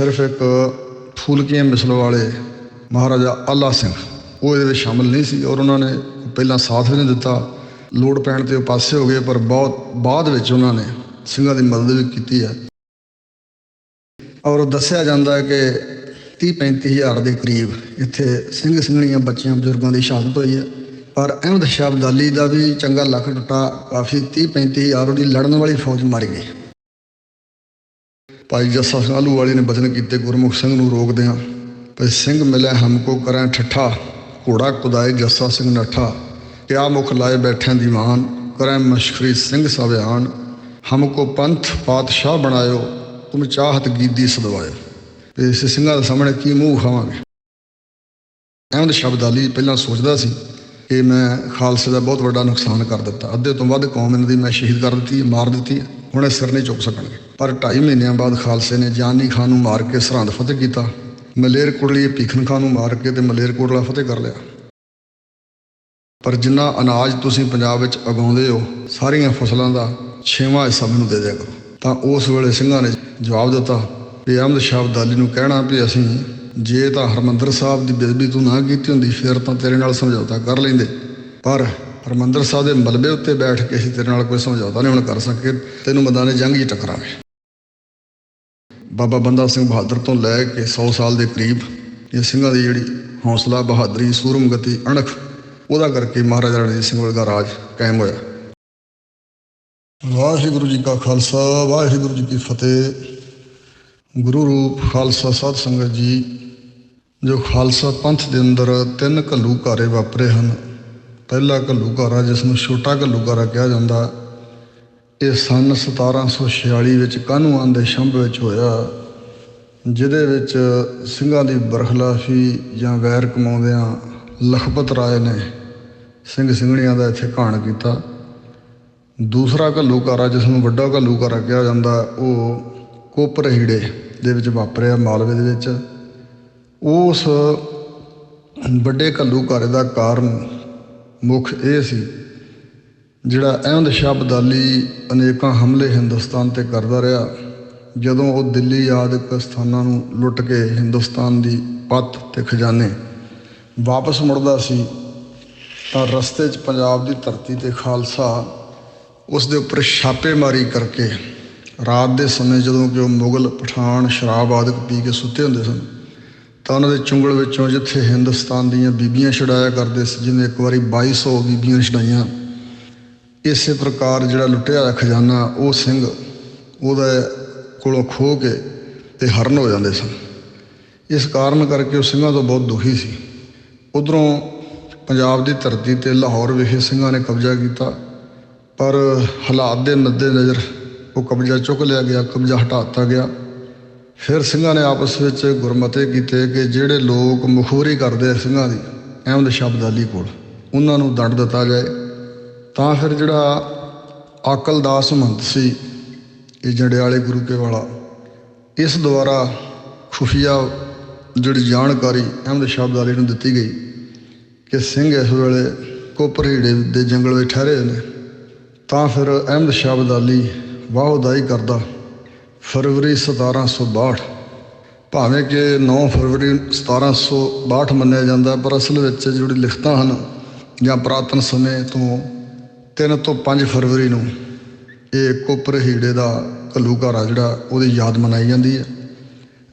ਸਿਰਫ ਇੱਕ ਫੂਲਕੀਆਂ ਮਿਸਲ ਵਾਲੇ ਮਹਾਰਾਜਾ ਆਲਾ ਸਿੰਘ, ਉਹ ਇਹਦੇ ਵਿੱਚ ਸ਼ਾਮਲ ਨਹੀਂ ਸੀ ਔਰ ਉਹਨਾਂ ਨੇ ਪਹਿਲਾਂ ਸਾਥ ਵੀ ਨਹੀਂ ਦਿੱਤਾ। ਲੋੜ ਪੈਣ ਤੇ ਉਹ ਪਾਸੇ ਹੋ ਗਏ, ਪਰ ਬਹੁਤ ਬਾਅਦ ਵਿੱਚ ਉਹਨਾਂ ਨੇ ਸਿੰਘਾਂ ਦੀ ਮਦਦ ਵੀ ਕੀਤੀ ਹੈ। ਔਰ ਦੱਸਿਆ ਜਾਂਦਾ ਹੈ ਕਿ 30 35 ਹਜ਼ਾਰ ਦੇ ਕਰੀਬ ਇੱਥੇ ਸਿੰਘ ਸਿੰਘਣੀਆਂ ਬੱਚਿਆਂ ਬਜ਼ੁਰਗਾਂ ਦੀ ਸ਼ਹਾਦਤ ਹੋਈ ਹੈ। ਪਰ ਅਹਿਮਦ ਸ਼ਾਹ ਅਬਦਾਲੀ ਦਾ ਵੀ ਚੰਗਾ ਲੱਖ ਟੁੱਟਾ, ਕਾਫੀ 30 35 ਹਜ਼ਾਰ ਉਹਦੀ ਲੜਨ ਵਾਲੀ ਫੌਜ ਮਾਰੀ ਗਈ। ਭਾਈ ਜੱਸਾ ਸਿੰਘ ਆਲੂ ਵਾਲੀ ਨੇ ਬਚਨ ਕੀਤੇ, ਗੁਰਮੁਖ ਸਿੰਘ ਨੂੰ ਰੋਕਦਿਆਂ ਭਈ ਸਿੰਘ ਮਿਲਿਆ, ਹਮਕੋ ਕਰਾਂ ਠੱਠਾ, ਘੋੜਾ ਕੁਦਾਏ ਜੱਸਾ ਸਿੰਘ ਨੱਠਾ। ਕਿਆ ਮੁਖ ਲਾਏ ਬੈਠਿਆਂ ਦੀਵਾਨ ਕਰੈ ਮਸ਼ਕਰੀ ਸਿੰਘ ਸਵਿਆਨ ਹਮਕੋ ਪੰਥ ਪਾਤਸ਼ਾਹ ਬਣਾਇਓ, ਤੁਮ ਚਾਹਤ ਗੀਦੀ ਸਦਵਾਇਓ। ਤੇ ਇਸ ਸਿੰਘਾਂ ਦੇ ਸਾਹਮਣੇ ਕੀ ਮੂੰਹ ਖਾਵਾਂਗੇ? ਅਹਿਮਦ ਸ਼ਬਦਾਲੀ ਪਹਿਲਾਂ ਸੋਚਦਾ ਸੀ ਕਿ ਮੈਂ ਖਾਲਸੇ ਦਾ ਬਹੁਤ ਵੱਡਾ ਨੁਕਸਾਨ ਕਰ ਦਿੱਤਾ। ਅੱਧੇ ਤੋਂ ਵੱਧ ਕੌਮ ਇਹਨਾਂ ਦੀ ਮੈਂ ਸ਼ਹੀਦ ਕਰ ਦਿੱਤੀ, ਮਾਰ ਦਿੱਤੀ, ਹੁਣ ਇਹ ਸਿਰ ਨਹੀਂ ਚੁੱਕ ਸਕਣਗੇ। ਪਰ 2.5 ਮਹੀਨਿਆਂ ਬਾਅਦ ਖਾਲਸੇ ਨੇ ਜਾਨੀ ਖਾਨ ਨੂੰ ਮਾਰ ਕੇ ਸਰਹੰਦ ਫਤਿਹ ਕੀਤਾ। ਮਲੇਰਕੋਟਲੀ ਭੀਖਨ ਖਾਨ ਨੂੰ ਮਾਰ ਕੇ ਤੇ ਮਲੇਰ ਕੋਟਲਾ ਫਤਿਹ ਕਰ ਲਿਆ। ਪਰ ਜਿੰਨਾ ਅਨਾਜ ਤੁਸੀਂ ਪੰਜਾਬ ਵਿੱਚ ਉਗਾਉਂਦੇ ਹੋ, ਸਾਰੀਆਂ ਫਸਲਾਂ ਦਾ ਛੇਵਾਂ ਹਿੱਸਾ ਮੈਨੂੰ ਦੇ ਦਿਆ ਕਰੋ। ਤਾਂ ਉਸ ਵੇਲੇ ਸਿੰਘਾਂ ਨੇ ਜਵਾਬ ਦਿੱਤਾ, ਵੀ ਅਹਿਮਦ ਸ਼ਾਹ ਅਬਦਾਲੀ ਨੂੰ ਕਹਿਣਾ ਵੀ ਅਸੀਂ ਜੇ ਤਾਂ ਹਰਮੰਦਰ ਸਾਹਿਬ ਦੀ ਬੇਅਦਬੀ ਤੂੰ ਨਾ ਕੀਤੀ ਹੁੰਦੀ, ਫਿਰ ਤਾਂ ਤੇਰੇ ਨਾਲ ਸਮਝੌਤਾ ਕਰ ਲੈਂਦੇ। ਪਰ ਹਰਮੰਦਰ ਸਾਹਿਬ ਦੇ ਮਲਬੇ ਉੱਤੇ ਬੈਠ ਕੇ ਅਸੀਂ ਤੇਰੇ ਨਾਲ ਕੋਈ ਸਮਝੌਤਾ ਨਹੀਂ ਹੁਣ ਕਰ ਸਕੇ, ਤੈਨੂੰ ਮੈਦਾਨੇ ਜੰਗ ਹੀ ਟਕਰਾਂਗੇ। ਬਾਬਾ ਬੰਦਾ ਸਿੰਘ ਬਹਾਦਰ ਤੋਂ ਲੈ ਕੇ 100 ਸਾਲ ਦੇ ਕਰੀਬ ਇਹ ਸਿੰਘਾਂ ਦੀ ਜਿਹੜੀ ਹੌਸਲਾ, ਬਹਾਦਰੀ ਸੂਰਮਗਤੀ ਅਣਖ, ਉਹਦਾ ਕਰਕੇ ਮਹਾਰਾਜਾ ਰਣਜੀਤ ਸਿੰਘ ਵਰਗਾ ਰਾਜ ਕਾਇਮ ਹੋਇਆ। ਵਾਹਿਗੁਰੂ ਜੀ ਕਾ ਖਾਲਸਾ, ਵਾਹਿਗੁਰੂ ਜੀ ਕੀ ਫਤਿਹ। ਗੁਰੂ ਰੂਪ ਖਾਲਸਾ ਸਾਧ ਸੰਗਤ ਜੀ, ਜੋ ਖਾਲਸਾ ਪੰਥ ਦੇ ਅੰਦਰ ਤਿੰਨ ਘੱਲੂ ਘਾਰੇ ਵਾਪਰੇ ਹਨ। ਪਹਿਲਾ ਘੱਲੂ ਘਾਰਾ, ਜਿਸ ਨੂੰ ਛੋਟਾ ਘੱਲੂ ਘਾਰਾ ਕਿਹਾ ਜਾਂਦਾ ਇਹ ਸਨ 1746 ਵਿੱਚ ਕਾਨੂੰਆਂ ਦੇ ਸ਼ੰਭ ਵਿੱਚ ਹੋਇਆ, ਜਿਹਦੇ ਵਿੱਚ ਸਿੰਘਾਂ ਦੀ ਬਰਖਲਾਫੀ ਜਾਂ ਵੈਰ ਕਮਾਉਂਦਿਆਂ ਲਖਪਤ ਰਾਏ ਨੇ ਸਿੰਘ ਸਿੰਘਣੀਆਂ ਦਾ ਇੱਥੇ ਘਾਣ ਕੀਤਾ। ਦੂਸਰਾ ਘੱਲੂਕਾਰਾ ਜਿਸ ਨੂੰ ਵੱਡਾ ਘੱਲੂਕਾਰਾ ਕਿਹਾ ਜਾਂਦਾ, ਉਹ ਕੋਪਰ ਹੀੜੇ ਦੇ ਵਿੱਚ ਵਾਪਰਿਆ ਮਾਲਵੇ ਦੇ ਵਿੱਚ। ਉਸ ਵੱਡੇ ਘੱਲੂਕਾਰੇ ਦਾ ਕਾਰਨ ਮੁੱਖ ਇਹ ਸੀ ਜਿਹੜਾ ਅਹਿਮਦ ਸ਼ਾਹ ਅਬਦਾਲੀ ਅਨੇਕਾਂ ਹਮਲੇ ਹਿੰਦੁਸਤਾਨ ਤੇ ਕਰਦਾ ਰਿਹਾ, ਜਦੋਂ ਉਹ ਦਿੱਲੀ ਆਦਿਕ ਸਥਾਨਾਂ ਨੂੰ ਲੁੱਟ ਕੇ ਹਿੰਦੁਸਤਾਨ ਦੀ ਪੱਤ ਤੇ ਖਜ਼ਾਨੇ ਵਾਪਸ ਮੁੜਦਾ ਸੀ, ਤਾਂ ਰਸਤੇ 'ਚ ਪੰਜਾਬ ਦੀ ਧਰਤੀ ਤੇ ਖਾਲਸਾ ਉਸ ਦੇ ਉੱਪਰ ਛਾਪੇਮਾਰੀ ਕਰਕੇ ਰਾਤ ਦੇ ਸਮੇਂ ਜਦੋਂ ਕਿ ਉਹ ਮੁਗਲ, ਪਠਾਨ, ਸ਼ਰਾਬ ਆਦਿਕ ਪੀ ਕੇ ਸੁੱਤੇ ਹੁੰਦੇ ਸਨ, ਤਾਂ ਉਹਨਾਂ ਦੇ ਚੁੰਗਲ ਵਿੱਚੋਂ ਜਿੱਥੇ ਹਿੰਦੁਸਤਾਨ ਦੀਆਂ ਬੀਬੀਆਂ ਛਡਾਇਆ ਕਰਦੇ ਸੀ ਜਿਵੇਂ ਇੱਕ ਵਾਰੀ 2200 ਬੀਬੀਆਂ ਛਡਾਈਆਂ ਇਸੇ ਪ੍ਰਕਾਰ ਜਿਹੜਾ ਲੁੱਟਿਆ ਹੋਇਆ ਖਜ਼ਾਨਾ, ਉਹ ਸਿੰਘ ਉਹਦੇ ਕੋਲੋਂ ਖੋ ਕੇ ਤੇ ਹਰਨ ਹੋ ਜਾਂਦੇ ਸਨ। ਇਸ ਕਾਰਨ ਕਰਕੇ ਉਹ ਸਿੰਘਾਂ ਤੋਂ ਬਹੁਤ ਦੁਖੀ ਸੀ। ਉਧਰੋਂ ਪੰਜਾਬ ਦੀ ਧਰਤੀ ਤੇ ਲਾਹੌਰ ਵਿਖੇ ਸਿੰਘਾਂ ਨੇ ਕਬਜ਼ਾ ਕੀਤਾ, ਪਰ ਹਾਲਾਤ ਦੇ ਮੱਦੇ ਨਜ਼ਰ ਉਹ ਕਬਜ਼ਾ ਚੁੱਕ ਲਿਆ ਗਿਆ, ਕਬਜ਼ਾ ਹਟਾ ਦਿੱਤਾ ਗਿਆ। ਫਿਰ ਸਿੰਘਾਂ ਨੇ ਆਪਸ ਵਿੱਚ ਗੁਰਮਤੇ ਕੀਤੇ ਕਿ ਜਿਹੜੇ ਲੋਕ ਮੁਖਬਰੀ ਕਰਦੇ ਸਿੰਘਾਂ ਦੀ, ਅਹਿਮਦ ਸ਼ਬਦਾਲੀ ਕੋਲ, ਉਹਨਾਂ ਨੂੰ ਦੰਡ ਦਿੱਤਾ ਜਾਏ। ਤਾਂ ਫਿਰ ਜਿਹੜਾ ਆਕਲਦਾਸ ਮਹੰਤ ਸੀ, ਇਹ ਜੰਡਿਆਲੇ ਗੁਰੂ ਕੇ ਵਾਲਾ, ਇਸ ਦੁਆਰਾ ਖੁਫੀਆ ਜਿਹੜੀ ਜਾਣਕਾਰੀ ਅਹਿਮਦ ਸ਼ਾਹ ਅਬਦਾਲੀ ਨੂੰ ਦਿੱਤੀ ਗਈ ਕਿ ਸਿੰਘ ਇਸ ਵੇਲੇ ਕੋਪਰ ਹੀੜੇ ਦੇ ਜੰਗਲ ਵਿੱਚ ਠਹਿਰੇ ਨੇ। ਤਾਂ ਫਿਰ ਅਹਿਮਦ ਸ਼ਾਹ ਅਬਦਾਲੀ ਵਾਹਉਦਾਈ ਕਰਦਾ, ਫਰਵਰੀ 1762 ਭਾਵੇਂ ਕਿ 9 ਫਰਵਰੀ 1762 ਮੰਨਿਆ ਜਾਂਦਾ, ਪਰ ਅਸਲ ਵਿੱਚ ਜਿਹੜੀ ਲਿਖਤਾਂ ਹਨ ਜਾਂ ਪੁਰਾਤਨ ਸਮੇਂ ਤੋਂ 3 ਤੋਂ 5 ਫਰਵਰੀ ਨੂੰ ਇਹ ਕੋਪਰ ਹੀੜੇ ਦਾ ਘੱਲੂ ਘਰ ਆ ਜਿਹੜਾ ਉਹਦੀ ਯਾਦ ਮਨਾਈ ਜਾਂਦੀ ਹੈ।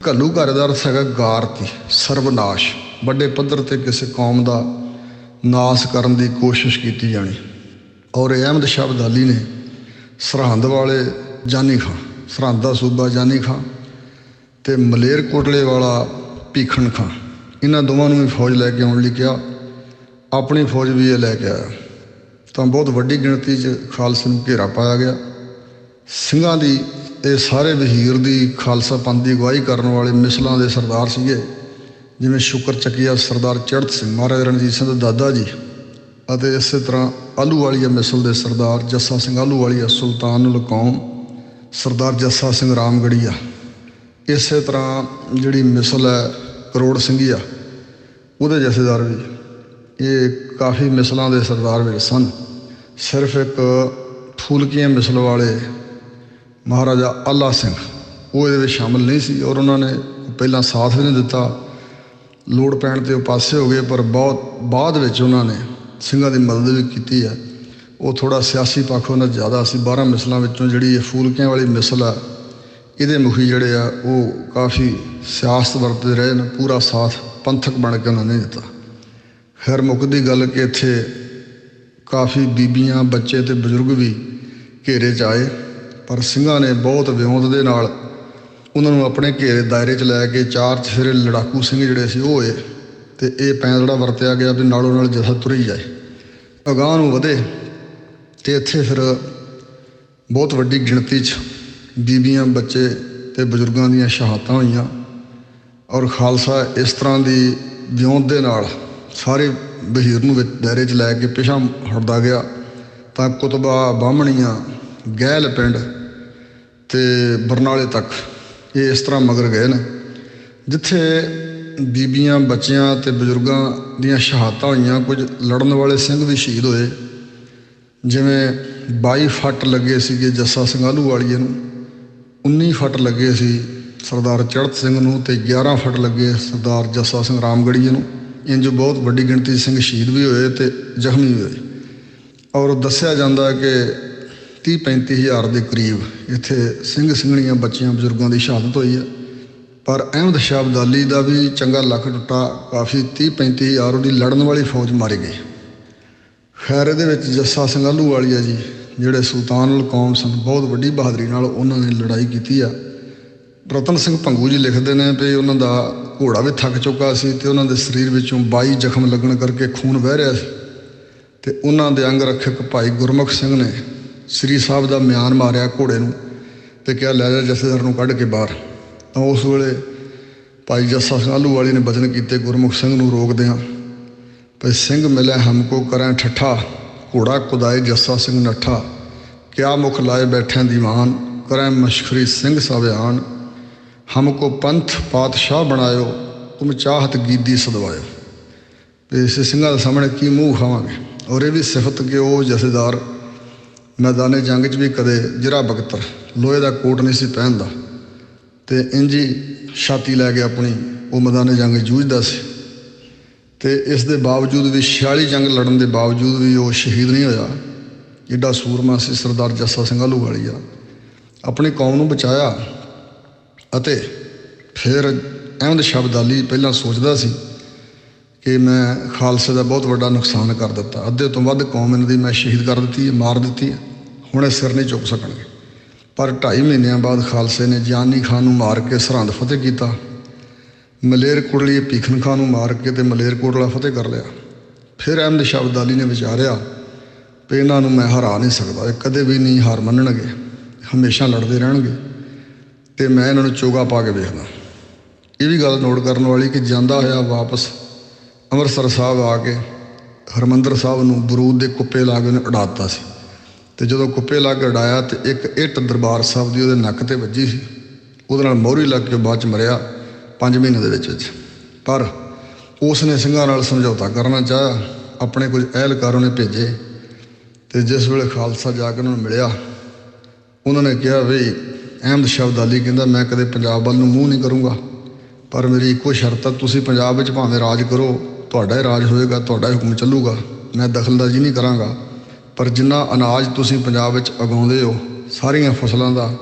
ਘੱਲੂ ਘਰ ਦਾ ਅਰਥ ਹੈਗਾ ਗਾਰਤੀ ਸਰਵਨਾਸ਼। ਵੱਡੇ ਪੱਧਰ ਤੇ ਕਿਸੇ ਕੌਮ ਦਾ ਨਾਸ ਕਰਨ ਦੀ ਕੋਸ਼ਿਸ਼ ਕੀਤੀ ਜਾਣੀ। ਔਰ ਇਹ ਅਹਿਮਦ ਸ਼ਾਹ ਅਬਦਾਲੀ ਨੇ ਸਰਹੰਦ ਵਾਲੇ ਜਾਨੀ ਖਾਂ, ਸਰਹੰਦ ਦਾ ਸੂਬਾ ਜਾਨੀ ਖਾਂ ਤੇ ਮਲੇਰ ਕੋਟਲੇ ਵਾਲਾ ਭੀਖਣ ਖਾਂ, ਇਹਨਾਂ ਦੋਵਾਂ ਨੂੰ ਵੀ ਫੌਜ ਲੈ ਕੇ ਆਉਣ ਲਈ ਕਿਹਾ। ਆਪਣੀ ਫੌਜ ਵੀ ਇਹ ਲੈ ਕੇ ਆਇਆ। ਤਾਂ ਬਹੁਤ ਵੱਡੀ ਗਿਣਤੀ 'ਚ ਖਾਲਸੇ ਨੂੰ ਘੇਰਾ ਪਾਇਆ ਗਿਆ। ਸਿੰਘਾਂ ਦੀ, ਇਹ ਸਾਰੇ ਵਜ਼ੀਰ ਦੀ ਖਾਲਸਾ ਪੰਥ ਦੀ ਅਗਵਾਈ ਕਰਨ ਵਾਲੇ ਮਿਸਲਾਂ ਦੇ ਸਰਦਾਰ ਸੀਗੇ। ਜਿਵੇਂ ਸ਼ੁਕਰ ਚੱਕੀਆ ਸਰਦਾਰ ਚੜ੍ਹਤ ਸਿੰਘ ਮਹਾਰਾਜਾ, ਰਣਜੀਤ ਸਿੰਘ ਦੇ ਦਾਦਾ ਜੀ ਅਤੇ ਇਸੇ ਤਰ੍ਹਾਂ ਆਲੂਵਾਲੀਆ ਮਿਸਲ ਦੇ ਸਰਦਾਰ ਜੱਸਾ ਸਿੰਘ ਆਲੂਵਾਲੀਆ ਸੁਲਤਾਨੁਲ ਕੌਮ ਸਰਦਾਰ ਜੱਸਾ ਸਿੰਘ ਰਾਮਗੜੀਆ। ਇਸੇ ਤਰ੍ਹਾਂ ਜਿਹੜੀ ਮਿਸਲ ਹੈ, ਕਰੋੜ ਸਿੰਘੀਆ, ਉਹਦੇ ਜਥੇਦਾਰ ਵੀ। ਇਹ ਕਾਫੀ ਮਿਸਲਾਂ ਦੇ ਸਰਦਾਰ ਵੀ ਸਨ। ਸਿਰਫ ਇੱਕ ਫੂਲਕੀਆਂ ਮਿਸਲ ਵਾਲੇ ਮਹਾਰਾਜਾ ਆਲਾ ਸਿੰਘ, ਉਹ ਇਹਦੇ ਵਿੱਚ ਸ਼ਾਮਲ ਨਹੀਂ ਸੀ ਔਰ ਉਹਨਾਂ ਨੇ ਪਹਿਲਾਂ ਸਾਥ ਵੀ ਨਹੀਂ ਦਿੱਤਾ। ਲੋੜ ਪੈਣ ਤੇ ਉਹ ਪਾਸੇ ਹੋ ਗਏ, ਪਰ ਬਹੁਤ ਬਾਅਦ ਵਿੱਚ ਉਹਨਾਂ ਨੇ ਸਿੰਘਾਂ ਦੀ ਮਦਦ ਵੀ ਕੀਤੀ ਹੈ। ਉਹ ਥੋੜਾ ਸਿਆਸੀ ਪੱਖ ਉਹਨਾਂ ਜ਼ਿਆਦਾ ਸੀ। 12 ਮਿਸਲਾਂ ਵਿੱਚੋਂ ਜਿਹੜੀ ਇਹ ਫੂਲਕਿਆਂ ਵਾਲੀ ਮਿਸਲ ਆ, ਇਹਦੇ ਮੁਖੀ ਜਿਹੜੇ ਆ, ਉਹ ਕਾਫੀ ਸਿਆਸਤ ਵਰਤਦੇ ਰਹੇ ਨੇ, ਪੂਰਾ ਸਾਥ ਪੰਥਕ ਬਣ ਕੇ ਉਹਨਾਂ ਨੇ ਦਿੱਤਾ। ਖੈਰ ਮੁੱਕਦੀ ਗੱਲ ਕਿ ਇੱਥੇ ਕਾਫੀ ਬੀਬੀਆਂ, ਬੱਚੇ ਤੇ ਬਜ਼ੁਰਗ ਵੀ ਘੇਰੇ 'ਚ ਆਏ, ਪਰ ਸਿੰਘਾਂ ਨੇ ਬਹੁਤ ਵਿਉਂਤ ਦੇ ਨਾਲ ਉਹਨਾਂ ਨੂੰ ਆਪਣੇ ਘੇਰੇ ਦਾਇਰੇ 'ਚ ਲੈ ਕੇ ਚਾਰ ਚਫੇਰੇ ਲੜਾਕੂ ਸਿੰਘ ਜਿਹੜੇ ਸੀ ਉਹ ਹੋਏ ਤੇ ਇਹ ਪੈਂਦੜਾ ਵਰਤਿਆ ਗਿਆ ਵੀ ਨਾਲੋਂ ਨਾਲ ਜਥਾ ਤੁਰੀ ਜਾਏ। ਅਗਾਂਹ ਨੂੰ ਵਧੇ ਤੇ ਇੱਥੇ ਫਿਰ ਬਹੁਤ ਵੱਡੀ ਗਿਣਤੀ 'ਚ ਬੀਬੀਆਂ, ਬੱਚੇ ਤੇ ਬਜ਼ੁਰਗਾਂ ਦੀਆਂ ਸ਼ਹਾਦਤਾਂ ਹੋਈਆਂ ਔਰ ਖਾਲਸਾ ਇਸ ਤਰ੍ਹਾਂ ਦੀ ਵਿਉਂਤ ਦੇ ਨਾਲ ਸਾਰੇ ਬਹੀਰ ਨੂੰ ਵਿੱਚ ਦਾਇਰੇ 'ਚ ਲੈ ਕੇ ਪਿਛਾ ਹਟਦਾ ਗਿਆ ਤਾਂ ਕੁਤਬਾ ਬਾਹਮਣੀਆਂ ਗਹਿਲ ਪਿੰਡ ਤੇ ਬਰਨਾਲੇ ਤੱਕ ਇਹ ਇਸ ਤਰ੍ਹਾਂ ਮਗਰ ਗਏ ਨੇ, ਜਿੱਥੇ ਬੀਬੀਆਂ, ਬੱਚਿਆਂ ਤੇ ਬਜ਼ੁਰਗਾਂ ਦੀਆਂ ਸ਼ਹਾਦਤਾਂ ਹੋਈਆਂ, ਕੁਝ ਲੜਨ ਵਾਲੇ ਸਿੰਘ ਵੀ ਸ਼ਹੀਦ ਹੋਏ, ਜਿਵੇਂ 22 ਫੱਟ ਲੱਗੇ ਸੀਗੇ ਜੱਸਾ ਸਿੰਘਾਲੂ ਵਾਲੀਏ ਨੂੰ 19 ਫੱਟ ਲੱਗੇ ਸੀ ਸਰਦਾਰ ਚੜਤ ਸਿੰਘ ਨੂੰ ਤੇ 11 ਫੱਟ ਲੱਗੇ ਸਰਦਾਰ ਜੱਸਾ ਸਿੰਘ ਰਾਮਗੜੀਏ ਨੂੰ। ਇੰਜ ਬਹੁਤ ਵੱਡੀ ਗਿਣਤੀ ਸਿੰਘ ਸ਼ਹੀਦ ਵੀ ਹੋਏ ਤੇ ਜ਼ਖਮੀ ਵੀ ਹੋਏ। ਔਰ ਦੱਸਿਆ ਜਾਂਦਾ ਕਿ 30 35 ਹਜ਼ਾਰ ਦੇ ਕਰੀਬ ਇੱਥੇ ਸਿੰਘ ਸਿੰਘਣੀਆਂ ਬੱਚਿਆਂ ਬਜ਼ੁਰਗਾਂ ਦੀ ਸ਼ਹਾਦਤ ਹੋਈ ਹੈ। ਪਰ ਅਹਿਮਦ ਸ਼ਾਹ ਅਬਦਾਲੀ ਦਾ ਵੀ ਚੰਗਾ ਲੱਖ ਟੁੱਟਾ ਕਾਫੀ 30 35 ਹਜ਼ਾਰ ਉਹਦੀ ਲੜਨ ਵਾਲੀ ਫੌਜ ਮਾਰੀ ਗਈ। ਖੈਰ ਇਹਦੇ ਵਿੱਚ ਜੱਸਾ ਸਿੰਘਾਲੂ ਵਾਲੀਆ ਜੀ, ਜਿਹੜੇ ਸੁਲਤਾਨੁਲ ਕੌਮ ਸਨ, ਬਹੁਤ ਵੱਡੀ ਬਹਾਦਰੀ ਨਾਲ ਉਹਨਾਂ ਨੇ ਲੜਾਈ ਕੀਤੀ ਆ। ਰਤਨ ਸਿੰਘ ਭੰਗੂ ਜੀ ਲਿਖਦੇ ਨੇ ਵੀ ਉਹਨਾਂ ਦਾ ਘੋੜਾ ਵੀ ਥੱਕ ਚੁੱਕਾ ਸੀ ਤੇ ਉਹਨਾਂ ਦੇ ਸਰੀਰ ਵਿੱਚੋਂ 22 ਜ਼ਖਮ ਲੱਗਣ ਕਰਕੇ ਖੂਨ ਵਹਿ ਰਿਹਾ ਸੀ। ਤੇ ਉਹਨਾਂ ਦੇ ਅੰਗ ਰੱਖਿਅਕ ਭਾਈ ਗੁਰਮੁਖ ਸਿੰਘ ਨੇ ਸ੍ਰੀ ਸਾਹਿਬ ਦਾ ਮਿਆਨ ਮਾਰਿਆ ਘੋੜੇ ਨੂੰ ਤੇ ਕਿਹਾ, ਲੈ ਜਾ ਜਥੇਦਾਰ ਨੂੰ ਕੱਢ ਕੇ ਬਾਹਰ। ਤਾਂ ਉਸ ਵੇਲੇ ਭਾਈ ਜੱਸਾ ਸਿੰਘ ਆਲੂ ਵਾਲੀ ਨੇ ਬਚਨ ਕੀਤੇ, ਗੁਰਮੁਖ ਸਿੰਘ ਨੂੰ ਰੋਕਦਿਆਂ ਭਈ ਸਿੰਘ ਮਿਲੇ ਹਮਕੋ ਕਰਾਂ ਠੱਠਾ, ਘੋੜਾ ਕੁਦਾਏ ਜੱਸਾ ਸਿੰਘ ਨੱਠਾ। ਕਿਆ ਮੁਖ ਲਾਏ ਬੈਠਿਆਂ ਦੀਵਾਨ ਕਰੈ ਮਸ਼ਖਰੀ ਸਿੰਘ ਸਭਿਆਨ ਹਮਕੋ ਪੰਥ ਪਾਤਸ਼ਾਹ ਬਣਾਇਓ ਤੁਮ ਚਾਹਤ ਗੀਦੀ ਸਦਵਾਇਓ ਤੇ ਇਸ ਸਿੰਘਾਂ ਦੇ ਸਾਹਮਣੇ ਕੀ ਮੂੰਹ ਖਾਵਾਂਗੇ ਔਰ ਇਹ ਵੀ ਸਿਫਤ ਕਿ ਉਹ ਜਥੇਦਾਰ ਮੈਦਾਨੇ ਜੰਗ 'ਚ ਵੀ ਕਦੇ ਜਰਾ ਬਖਤਰ ਲੋਹੇ ਦਾ ਕੋਟ ਨਹੀਂ ਸੀ ਪਹਿਨਦਾ ਤੇ ਇੰਜੀ ਛਾਤੀ ਲੈ ਕੇ ਆਪਣੀ ਉਹ ਮੈਦਾਨੇ ਜੰਗ ਜੂਝਦਾ ਸੀ ਤੇ ਇਸ ਦੇ ਬਾਵਜੂਦ ਵੀ 46 ਜੰਗ ਲੜਨ ਦੇ ਬਾਵਜੂਦ ਵੀ ਉਹ ਸ਼ਹੀਦ ਨਹੀਂ ਹੋਇਆ ਜਿੱਡਾ ਸੂਰਮਾ ਸੀ ਸਰਦਾਰ ਜੱਸਾ ਸਿੰਘ ਆਲੂ ਵਾਲੀਆ ਆਪਣੀ ਕੌਮ ਨੂੰ ਬਚਾਇਆ ਅਤੇ ਫਿਰ ਅਹਿਮਦ ਸ਼ਾਹ ਅਬਦਾਲੀ ਪਹਿਲਾਂ ਸੋਚਦਾ ਸੀ ਕਿ ਮੈਂ ਖਾਲਸੇ ਦਾ ਬਹੁਤ ਵੱਡਾ ਨੁਕਸਾਨ ਕਰ ਦਿੱਤਾ। ਅੱਧੇ ਤੋਂ ਵੱਧ ਕੌਮ ਇਹਨਾਂ ਦੀ ਮੈਂ ਸ਼ਹੀਦ ਕਰ ਦਿੱਤੀ ਮਾਰ ਦਿੱਤੀ ਹੈ। ਹੁਣ ਇਹ ਸਿਰ ਨਹੀਂ ਚੁੱਕ ਸਕਣਗੇ। ਪਰ 2.5 ਮਹੀਨਿਆਂ ਬਾਅਦ ਖਾਲਸੇ ਨੇ ਜਾਨੀ ਖਾਨ ਨੂੰ ਮਾਰ ਕੇ ਸਰਹੰਦ ਫਤਿਹ ਕੀਤਾ। ਮਲੇਰ ਕੁੜਲੀ ਭੀਖਨ ਖਾਨ ਨੂੰ ਮਾਰ ਕੇ ਤੇ ਮਲੇਰ ਕੋਟਲਾ ਫਤਿਹ ਕਰ ਲਿਆ। ਫਿਰ ਅਹਿਮਦ ਸ਼ਾਹ ਅਬਦਾਲੀ ਨੇ ਵਿਚਾਰਿਆ, ਵੀ ਇਹਨਾਂ ਨੂੰ ਮੈਂ ਹਰਾ ਨਹੀਂ ਸਕਦਾ, ਇਹ ਕਦੇ ਵੀ ਨਹੀਂ ਹਾਰ ਮੰਨਣਗੇ, ਹਮੇਸ਼ਾ ਲੜਦੇ ਰਹਿਣਗੇ। ਤੇ ਮੈਂ ਇਹਨਾਂ ਨੂੰ ਚੋਗਾ ਪਾ ਕੇ ਵੇਖਦਾ। ਇਹ ਵੀ ਗੱਲ ਨੋਟ ਕਰਨ ਵਾਲੀ ਕਿ ਜਾਂਦਾ ਹੋਇਆ ਵਾਪਸ ਅੰਮ੍ਰਿਤਸਰ ਸਾਹਿਬ ਆ ਕੇ ਹਰਮੰਦਰ ਸਾਹਿਬ ਨੂੰ ਬਰੂਦ ਦੇ ਕੁੱਪੇ ਲਾ ਕੇ ਉਹਨੇ ਉਡਾਤਾ ਸੀ। ਤੇ ਜਦੋਂ ਕੁੱਪੇ ਲਾ ਕੇ ਉਡਾਇਆ ਤੇ ਇੱਕ ਇੱਟ ਦਰਬਾਰ ਸਾਹਿਬ ਦੀ ਉਹਦੇ ਨੱਕ ਤੇ ਵੱਜੀ ਸੀ। ਉਹਦੇ ਨਾਲ ਮੋਹਰੀ ਲੱਗ ਕੇ ਬਾਅਦ ਚ ਮਰਿਆ 5 ਮਹੀਨੇ ਦੇ ਵਿੱਚ ਵਿੱਚ। ਪਰ ਉਸ ਨੇ ਸਿੰਘਾਂ ਨਾਲ ਸਮਝੌਤਾ ਕਰਨਾ ਚਾਹਿਆ, ਆਪਣੇ ਕੁਝ ਅਹਿਲਕਾਰ ਉਹਨੇ ਭੇਜੇ ਤੇ ਜਿਸ ਵੇਲੇ ਖਾਲਸਾ ਜਾ ਕੇ ਉਹਨਾਂ ਨੂੰ ਮਿਲਿਆ, ਉਹਨਾਂ ਨੇ ਕਿਹਾ ਵੀ ਅਹਿਮਦ ਸ਼ਾਹ ਅਬਦਾਲੀ ਕਹਿੰਦਾ, ਮੈਂ ਕਦੇ ਪੰਜਾਬ ਵੱਲ ਨੂੰ ਮੂੰਹ ਨਹੀਂ ਕਰੂੰਗਾ। ਪਰ ਮੇਰੀ ਇੱਕੋ ਸ਼ਰਤ ਹੈ ਤੁਸੀਂ ਪੰਜਾਬ ਵਿੱਚ ਭਾਵੇਂ ਰਾਜ ਕਰੋ, ਤੁਹਾਡਾ ਹੀ ਰਾਜ ਹੋਏਗਾ, ਤੁਹਾਡਾ ਹੀ ਹੁਕਮ ਚੱਲੂਗਾ। ਮੈਂ ਦਖਲਅੰਦਾਜ਼ੀ ਨਹੀਂ ਕਰਾਂਗਾ। ਪਰ ਜਿੰਨਾ ਅਨਾਜ ਤੁਸੀਂ ਪੰਜਾਬ ਵਿੱਚ ਉਗਾਉਂਦੇ ਹੋ, ਸਾਰੀਆਂ ਫਸਲਾਂ ਦਾ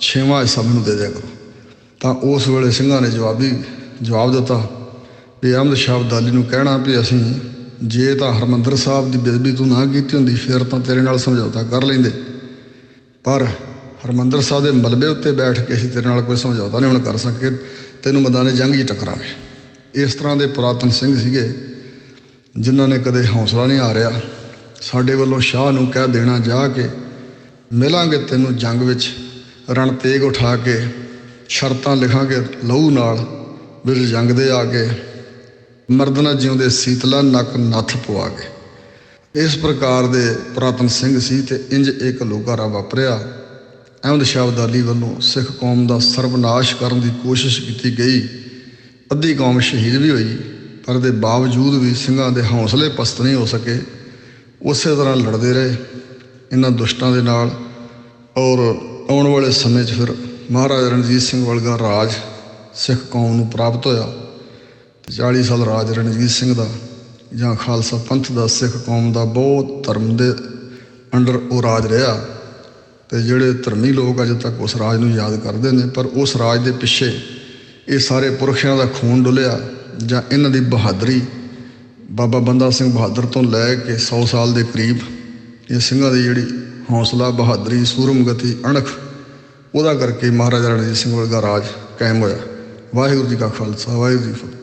ਛੇਵਾਂ ਹਿੱਸਾ ਮੈਨੂੰ ਦੇ ਦਿਆ ਕਰੋ। ਤਾਂ ਉਸ ਵੇਲੇ ਸਿੰਘਾਂ ਨੇ ਜਵਾਬੀ ਜਵਾਬ ਦਿੱਤਾ ਵੀ ਅਹਿਮਦ ਸ਼ਾਹ ਅਬਦਾਲੀ ਨੂੰ ਕਹਿਣਾ ਵੀ ਅਸੀਂ ਜੇ ਤਾਂ ਹਰਮੰਦਰ ਸਾਹਿਬ ਦੀ ਬੇਦਬੀ ਤੂੰ ਨਾ ਕੀਤੀ ਹੁੰਦੀ, ਫਿਰ ਤਾਂ ਤੇਰੇ ਨਾਲ ਸਮਝੌਤਾ ਕਰ ਲੈਂਦੇ। ਪਰ ਹਰਮੰਦਰ ਸਾਹਿਬ ਦੇ ਮਲਬੇ ਉੱਤੇ ਬੈਠ ਕੇ ਅਸੀਂ ਤੇਰੇ ਨਾਲ ਕੋਈ ਸਮਝੌਤਾ ਨਹੀਂ ਹੁਣ ਕਰ ਸਕੇ, ਤੈਨੂੰ ਮੈਦਾਨੇ ਜੰਗ 'ਚ ਟਕਰਾਂਗੇ ਇਸ ਤਰ੍ਹਾਂ ਦੇ ਪੁਰਾਤਨ ਸਿੰਘ ਸੀਗੇ, ਜਿਨ੍ਹਾਂ ਨੇ ਕਦੇ ਹੌਸਲਾ ਨਹੀਂ ਹਾਰਿਆ। ਸਾਡੇ ਵੱਲੋਂ ਸ਼ਾਹ ਨੂੰ ਕਹਿ ਦੇਣਾ ਜਾ ਕੇ, ਮਿਲਾਂਗੇ ਤੈਨੂੰ ਜੰਗ ਵਿੱਚ, ਰਣ ਤੇਗ ਉਠਾ ਕੇ, ਸ਼ਰਤਾਂ ਲਿਖਾਂਗੇ ਲਹੂ ਨਾਲ ਵੀ ਜੰਗ ਦੇ ਆ ਕੇ ਮਰਦਨਾ ਜਿਉਂਦੇ ਸੀਤਲਾ ਨੱਕ ਨੱਥ ਪਵਾ ਕੇ ਇਸ ਪ੍ਰਕਾਰ ਦੇ ਪੁਰਾਤਨ ਸਿੰਘ ਸੀ ਤੇ ਇੰਜ ਇੱਕ ਲੋਕਾਰਾ ਵਾਪਰਿਆ। ਅਹਿਮਦ ਸ਼ਾਹ ਅਬਦਾਲੀ ਵੱਲੋਂ ਸਿੱਖ ਕੌਮ ਦਾ ਸਰਬਨਾਸ਼ ਕਰਨ ਦੀ ਕੋਸ਼ਿਸ਼ ਕੀਤੀ ਗਈ। ਅੱਧੀ ਕੌਮ ਸ਼ਹੀਦ ਵੀ ਹੋਈ, ਪਰ ਦੇ ਬਾਵਜੂਦ ਵੀ ਸਿੰਘਾਂ ਦੇ ਹੌਸਲੇ ਪਸਤ ਨਹੀਂ ਹੋ ਸਕੇ। ਉਸੇ ਤਰ੍ਹਾਂ ਲੜਦੇ ਰਹੇ ਇਹਨਾਂ ਦੁਸ਼ਟਾਂ ਦੇ ਨਾਲ ਔਰ ਆਉਣ ਵਾਲੇ ਸਮੇਂ 'ਚ ਫਿਰ ਮਹਾਰਾਜਾ ਰਣਜੀਤ ਸਿੰਘ ਵਰਗਾ ਰਾਜ ਸਿੱਖ ਕੌਮ ਨੂੰ ਪ੍ਰਾਪਤ ਹੋਇਆ। ਤੇ 40 ਸਾਲ ਰਾਜ ਰਣਜੀਤ ਸਿੰਘ ਦਾ ਜਾਂ ਖਾਲਸਾ ਪੰਥ ਦਾ ਸਿੱਖ ਕੌਮ ਦਾ ਬਹੁਤ ਧਰਮ ਦੇ ਅੰਡਰ ਉਹ ਰਾਜ ਰਿਹਾ। ਤੇ ਜਿਹੜੇ ਧਰਮੀ ਲੋਕ ਅਜੇ ਤੱਕ ਉਸ ਰਾਜ ਨੂੰ ਯਾਦ ਕਰਦੇ ਨੇ, ਪਰ ਉਸ ਰਾਜ ਦੇ ਪਿੱਛੇ ਇਹ ਸਾਰੇ ਪੁਰਖਿਆਂ ਦਾ ਖੂਨ ਡੁੱਲਿਆ ਜਾਂ ਇਹਨਾਂ ਦੀ ਬਹਾਦਰੀ। ਬਾਬਾ ਬੰਦਾ ਸਿੰਘ ਬਹਾਦਰ ਤੋਂ ਲੈ ਕੇ 100 ਸਾਲ ਦੇ ਕਰੀਬ ਇਹ ਸਿੰਘਾਂ ਦੀ ਜਿਹੜੀ ਹੌਸਲਾ, ਬਹਾਦਰੀ ਸੂਰਮਗਤੀ ਅਣਖ, ਉਹਦਾ ਕਰਕੇ ਮਹਾਰਾਜਾ ਰਣਜੀਤ ਸਿੰਘ ਵਰਗਾ ਰਾਜ ਕਾਇਮ ਹੋਇਆ। ਵਾਹਿਗੁਰੂ ਜੀ ਕਾ ਖਾਲਸਾ, ਵਾਹਿਗੁਰੂ ਜੀ ਫਤਿਹ।